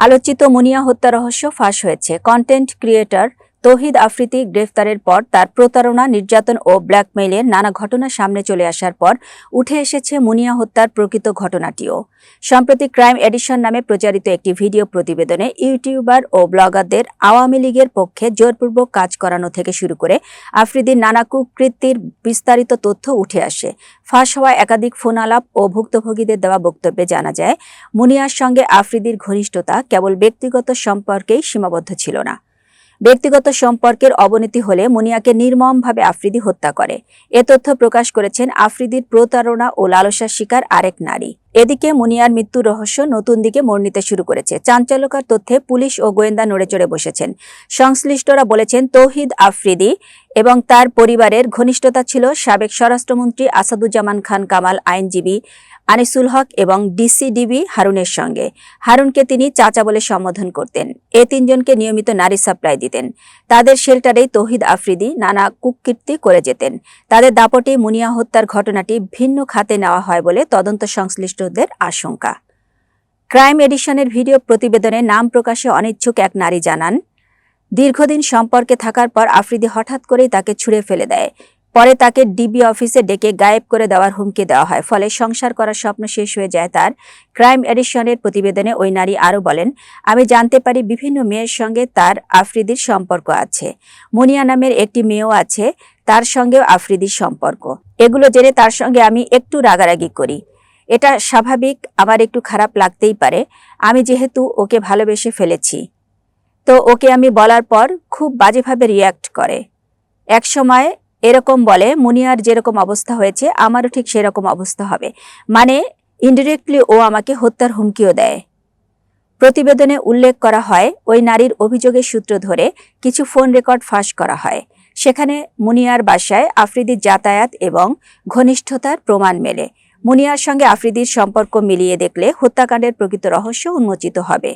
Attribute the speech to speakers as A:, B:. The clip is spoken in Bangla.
A: আলোচিত মুনিয়া হত্যা রহস্য ফাঁস হয়েছে। কন্টেন্ট ক্রিয়েটর তৌহিদ আফ্রিদি গ্রেফতারের পর তার প্রতারণা, নির্যাতন ও ব্ল্যাকমেইলের নানা ঘটনা সামনে চলে আসার পর উঠে এসেছে মুনিয়া হত্যার প্রকৃত ঘটনাটিও। সম্প্রতি ক্রাইম এডিশন নামে প্রচারিত একটি ভিডিও প্রতিবেদনে ইউটিউবার ও ব্লগারদের আওয়ামী লীগের পক্ষে জোরপূর্বক কাজ করানো থেকে শুরু করে আফ্রিদির নানা কুকৃতির বিস্তারিত তথ্য উঠে আসে। ফাঁস হওয়া একাধিক ফোন আলাপ ও ভুক্তভোগীদের দেওয়া বক্তব্যে জানা যায়, মুনিয়ার সঙ্গে আফ্রিদির ঘনিষ্ঠতা কেবল ব্যক্তিগত সম্পর্কেই সীমাবদ্ধ ছিল না। ব্যক্তিগত সম্পর্কের অবনতি হলে মুনিয়াকে নির্মমভাবে আফ্রিদি হত্যা করে। এ তথ্য প্রকাশ করেছেন আফ্রিদির প্রতারণা ও লালসার শিকার আরেক নারী। এদিকে মুনিয়ার মৃত্যু রহস্য নতুন দিকে মোড় নিতে শুরু করেছে। চাঞ্চল্যকর তথ্যে পুলিশ ও গোয়েন্দা নড়ে চড়ে বসেছেন। সংশ্লিষ্টরা বলেছেন, তৌহিদ আফ্রিদি এবং তার পরিবারের ঘনিষ্ঠতা ছিল সাবেক স্বরাষ্ট্রমন্ত্রী আসাদুজ্জামান খান কামাল, আইনজীবী আনিসুল হক এবং ডিসিডিবি হারুনের সঙ্গে। হারুনকে তিনি চাচা বলে সম্বোধন করতেন। এ তিনজনকে নিয়মিত নারী সাপ্লাই দিতেন। তাদের শেল্টারেই তৌহিদ আফ্রিদি নানা কুকীর্তি করে যেতেন। তাদের দাপটে মুনিয়া হত্যার ঘটনাটি ভিন্ন খাতে নেওয়া হয় বলে তদন্ত সংশ্লিষ্টদের আশঙ্কা। ক্রাইম এডিশনের ভিডিও প্রতিবেদনে নাম প্রকাশে অনিচ্ছুক এক নারী জানান, দীর্ঘদিন সম্পর্কে থাকার পর আফ্রিদি হঠাৎ করেই তাকে ছুঁড়ে ফেলে দেয়। পরে তাকে ডিবি অফিসে ডেকে গায়েব করে দেওয়ার হুমকি দেওয়া হয়। ফলে সংসার করার স্বপ্ন শেষ হয়ে যায় তার। ক্রাইম এডিশনের প্রতিবেদনে ওই নারী আরও বলেন, আমি জানতে পারি বিভিন্ন মেয়ের সঙ্গে তার আফ্রিদির সম্পর্ক আছে। মুনিয়া নামের একটি মেয়েও আছে, তার সঙ্গেও আফ্রিদির সম্পর্ক। এগুলো জেনে তার সঙ্গে আমি একটু রাগারাগি করি। এটা স্বাভাবিক, আমার একটু খারাপ লাগতেই পারে। আমি যেহেতু ওকে ভালোবেসে ফেলেছি। তো ওকে আমি বলার পর খুব বাজেভাবে রিয়্যাক্ট করে। এক সময় এরকম বলে, মুনিয়ার যেরকম অবস্থা হয়েছে, আমারও ঠিক সেরকম অবস্থা হবে। মানে ইনডিরেক্টলি ও আমাকে হত্যার হুমকিও দেয়। প্রতিবেদনে উল্লেখ করা হয়, ওই নারীর অভিযোগের সূত্র ধরে কিছু ফোন রেকর্ড ফাঁস করা হয়। সেখানে মুনিয়ার বাসায় আফ্রিদির যাতায়াত এবং ঘনিষ্ঠতার প্রমাণ মেলে। মুনিয়ার সঙ্গে আফ্রিদির সম্পর্ক মিলিয়ে দেখলে হত্যাকাণ্ডের প্রকৃত রহস্য উন্মোচিত হবে।